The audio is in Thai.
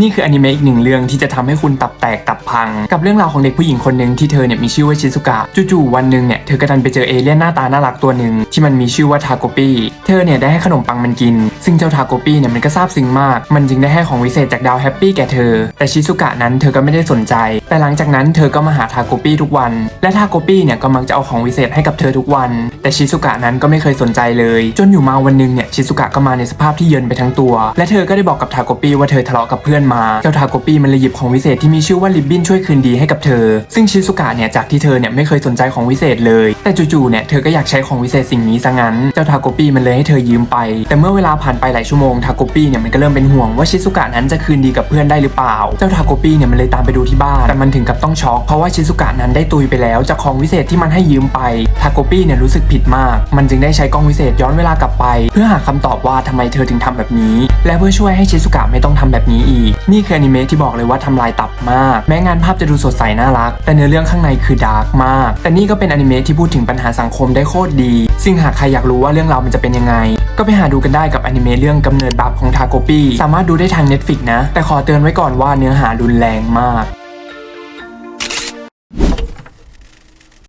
นี่คืออนิเมะอีกหนึ่งเรื่องที่จะทำให้คุณตับแตกตับพัง กับเรื่องราวของเด็กผู้หญิงคนหนึ่งที่เธอเนี่ยมีชื่อว่าชิซุกะจู่ๆวันหนึ่งเนี่ยเธอก็ดันไปเจอเอเลี่ยนหน้าตาน่ารักตัวหนึ่งที่มันมีชื่อว่าทาโกปี้เธอเนี่ยได้ให้ขนมปังมันกิน ซึ่งเจ้าทาโกปี้เนี่ยมันก็ซาบซึ้งมาก มันจึงได้ให้ของวิเศษจากดาวแฮปปี้แก่เธอ แต่ชิซุกะนั้นเธอก็ไม่ได้สนใจ แต่หลังจากนั้นเธอก็มาหาทาโกปี้ทุกวัน และทาโกปี้เนี่ยก็มักจะเอาของวิเศษให้กับเธอทุกวัน แต่ชิซุกะนั้นก็ไม่เคยสนใจเลย จนอยู่มาวันหนึงเนี่ยชิซุกะก็มาในสภาพที่เยินไปทั้งตัว และเธอก็ได้บอกกับทาโกปี้ว่าเธอทะเลาะกับเพื่อนมา เจ้าทาโกปี้มันเลยหยิบของวิเศษที่มีชื่อว่าลิบบินช่วยคืนดีให้กับเธอ ซึ่งชิซุกะเนี่ยจากที่เธอเนี่ยไม่เคยสนใจของวิเศษเลย แต่จู่ๆเนี่ยเธอก็อยากใช้ของวิเศษสิ่งนี้ซะงั้น เจ้าทาโกปี้มันเลยให้เธอยืมไป แต่เมื่อเวลาผ่านไปหลายชั่วโมงทาโกปี้เนี่ยมันก็เริ่มเป็นห่วงว่าชิซุกะนั้นจะคืนดีกับเพื่อนได้หรือเปล่า เจ้าทาโกปี้เนี่ยมันเลยตามไปดูที่บ้าน แต่มันถึงกับต้องช็อกเพราะว่าชิซุกะนั้นได้ตุยไปแล้วจากของวิเศษที่มันให้ยืมไปทาโกปี้เนี่ยรู้สึกผิดมาก มันจึงได้ใช้กล้องวิเศษย้อนเวลากลับไป เพื่อหาคำตอบว่าทำไมเธอถึงทำแบบนี้ และเพื่อช่วยให้ชิซุกะไม่ต้องทำแบบนี้อีก นี่คืออนิเมะที่บอกเลยว่าทำลายตับมาก แม้งานภาพจะดูสดใสน่ารัก แต่เนื้อเรื่องข้างในคือดาร์กมาก แต่นี่ก็เป็นอนิเมะที่พูดถึงปัญหาสังคมได้โคตรดี ซึ่งหากใครอยากรู้ว่าเรื่องราวมันจะเป็นยังไง ก็ไปหาดูกันได้กับอนิเมะเรื่องกำเนิดบาปของทาโกปี้สามารถดูได้ทาง Netflix นะ แต่ขอเตือนไว้ก่อนว่าเนื้อหารุนแรงมาก